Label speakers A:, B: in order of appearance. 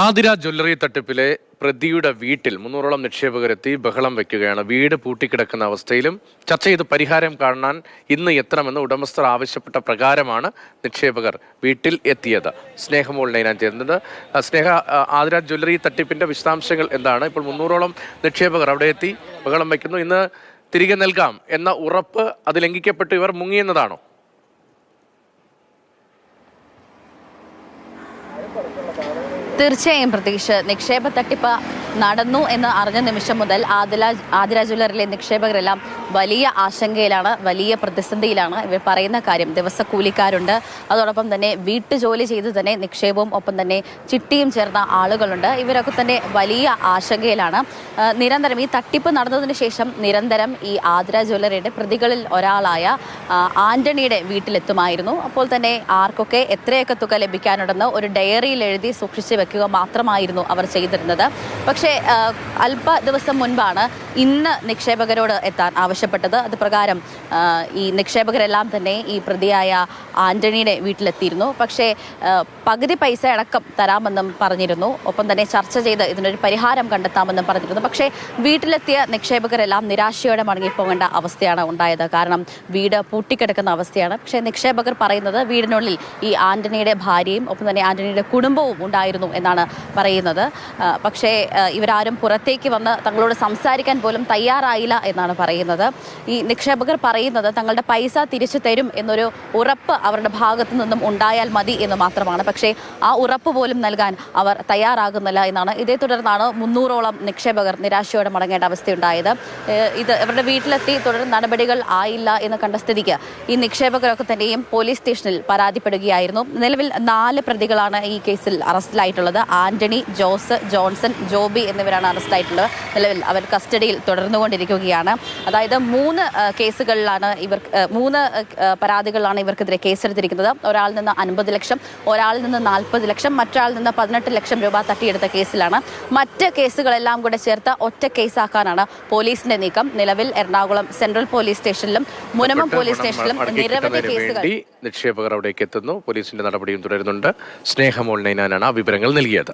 A: Athira jewellery തട്ടിപ്പിലെ പ്രതിയുടെ വീട്ടിൽ മുന്നൂറോളം നിക്ഷേപകരെത്തി ബഹളം വെക്കുകയാണ്. വീട് പൂട്ടിക്കിടക്കുന്ന അവസ്ഥയിലും ചർച്ച ചെയ്ത് പരിഹാരം കാണാൻ ഇന്ന് എത്തണമെന്ന് ഉടമസ്ഥർ ആവശ്യപ്പെട്ട പ്രകാരമാണ് നിക്ഷേപകർ വീട്ടിൽ എത്തിയത്. സ്നേഹമോൾ ഞാൻ ചേരുന്നത് സ്നേഹ ആതിര ജ്വല്ലറി തട്ടിപ്പിന്റെ വിശദാംശങ്ങൾ എന്താണ്? ഇപ്പോൾ മുന്നൂറോളം നിക്ഷേപകർ അവിടെ എത്തി ബഹളം വയ്ക്കുന്നു ഇന്ന് തിരികെ നൽകാം എന്ന ഉറപ്പ് അത് ലംഘിക്കപ്പെട്ട്. ഇവർ മുങ്ങിയെന്നതാണോ?
B: തീർച്ചയായും പ്രതീക്ഷ. നിക്ഷേപ തട്ടിപ്പ് നടന്നു എന്ന് അറിഞ്ഞ നിമിഷം മുതൽ ആദില ആതിര ജ്വല്ലറിലെ നിക്ഷേപകരെല്ലാം വലിയ ആശങ്കയിലാണ് വലിയ പ്രതിസന്ധിയിലാണ് ഇവർ പറയുന്ന കാര്യം. ദിവസക്കൂലിക്കാരുണ്ട്. അതോടൊപ്പം തന്നെ വീട്ടുജോലി ചെയ്ത് തന്നെ നിക്ഷേപവും ഒപ്പം തന്നെ ചിട്ടിയും ചേർന്ന ആളുകളുണ്ട്. ഇവരൊക്കെ തന്നെ വലിയ ആശങ്കയിലാണ്. നിരന്തരം ഈ തട്ടിപ്പ് നടന്നതിന് ശേഷം നിരന്തരം ഈ ആതിര ജ്വല്ലറിയുടെ പ്രതികളിൽ ഒരാളായ ആന്റണിയുടെ വീട്ടിലെത്തുമായിരുന്നു. അപ്പോൾ തന്നെ ആർക്കൊക്കെ എത്രയൊക്കെ തുക ലഭിക്കാനുണ്ടെന്ന് ഒരു ഡയറിയിൽ എഴുതി സൂക്ഷിച്ചു വെക്കുക മാത്രമായിരുന്നു അവർ ചെയ്തിരുന്നത്. പക്ഷേ അല്പ ദിവസം മുൻപാണ് ഇന്ന് നിക്ഷേപകരോട് എത്താൻ ആവശ്യപ്പെട്ടത്. അത് പ്രകാരം ഈ നിക്ഷേപകരെല്ലാം തന്നെ ഈ പ്രതിയായ ആന്റണിയുടെ വീട്ടിലെത്തിയിരുന്നു. പക്ഷേ പകുതി പൈസ അടക്കം തരാമെന്നും പറഞ്ഞിരുന്നു. ഒപ്പം തന്നെ ചർച്ച ചെയ്ത് ഇതിനൊരു പരിഹാരം കണ്ടെത്താമെന്നും പറഞ്ഞിരുന്നു. പക്ഷേ വീട്ടിലെത്തിയ നിക്ഷേപകരെല്ലാം നിരാശയോടെ മടങ്ങിപ്പോകേണ്ട അവസ്ഥയാണ് ഉണ്ടായത്. കാരണം വീട് പൂട്ടിക്കിടക്കുന്ന അവസ്ഥയാണ്. പക്ഷേ നിക്ഷേപകർ പറയുന്നത് വീടിനുള്ളിൽ ഈ ആന്റണിയുടെ ഭാര്യയും ഒപ്പം തന്നെ ആന്റണിയുടെ കുടുംബവും ഉണ്ടായിരുന്നു എന്നാണ് പറയുന്നത്. പക്ഷേ ഇവരാരും പുറത്തേക്ക് വന്ന് തങ്ങളോട് സംസാരിക്കാൻ പോലും തയ്യാറായില്ല എന്നാണ് പറയുന്നത്. ഈ നിക്ഷേപകർ പറയുന്നത് തങ്ങളുടെ പൈസ തിരിച്ചു തരും എന്നൊരു ഉറപ്പ് അവരുടെ ഭാഗത്തു നിന്നും ഉണ്ടായാൽ മതി എന്ന് മാത്രമാണ്. പക്ഷേ ആ ഉറപ്പ് പോലും നൽകാൻ അവർ തയ്യാറാകുന്നില്ല എന്നാണ്. ഇതേ തുടർന്നാണ് മുന്നൂറോളം നിക്ഷേപകർ നിരാശയോടെ മടങ്ങേണ്ട അവസ്ഥയുണ്ടായത്. ഇത് ഇവരുടെ വീട്ടിലെത്തി തുടർ നടപടികൾ ആയില്ല എന്ന് കണ്ട സ്ഥിതിക്ക് ഈ നിക്ഷേപകരൊക്കെ തന്നെയും പോലീസ് സ്റ്റേഷനിൽ പരാതിപ്പെടുകയായിരുന്നു. നിലവിൽ നാല് പ്രതികളാണ് ഈ കേസിൽ അറസ്റ്റിലായിട്ടുള്ളത്. ആന്റണി ജോസ് ജോൺസൺ ജോബി എന്നിവരാണ് അറസ്റ്റിലായിട്ടുള്ളത്. നിലവിൽ അവർ കസ്റ്റഡിയിൽ തുടർന്നുകൊണ്ടിരിക്കുകയാണ്. അതായത് മൂന്ന് കേസുകളിലാണ് ഇവർ മൂന്ന് പരാതികളിലാണ് ഇവർക്കെതിരെ കേസെടുത്തിരിക്കുന്നത്. ഒരാളിൽ നിന്ന് അൻപത് ലക്ഷം ഒരാളിൽ നിന്ന് നാൽപ്പത് ലക്ഷം മറ്റൊരാളിൽ നിന്ന് പതിനെട്ട് ലക്ഷം രൂപ തട്ടിയെടുത്ത കേസിലാണ്. മറ്റ് കേസുകളെല്ലാം കൂടെ ചേർത്ത് ഒറ്റ കേസാക്കാനാണ് പോലീസിന്റെ നീക്കം. നിലവിൽ എറണാകുളം സെൻട്രൽ പോലീസ് സ്റ്റേഷനിലും മുനമം പോലീസ് സ്റ്റേഷനിലും നിരവധി കേസുകൾ
A: നിക്ഷേപകർ അവിടേക്ക് എത്തുന്നു. പോലീസിന്റെ നടപടിയും തുടരുന്നുണ്ട്. സ്നേഹം ഓൺലൈനാണ് ആ വിവരങ്ങൾ നൽകിയത്.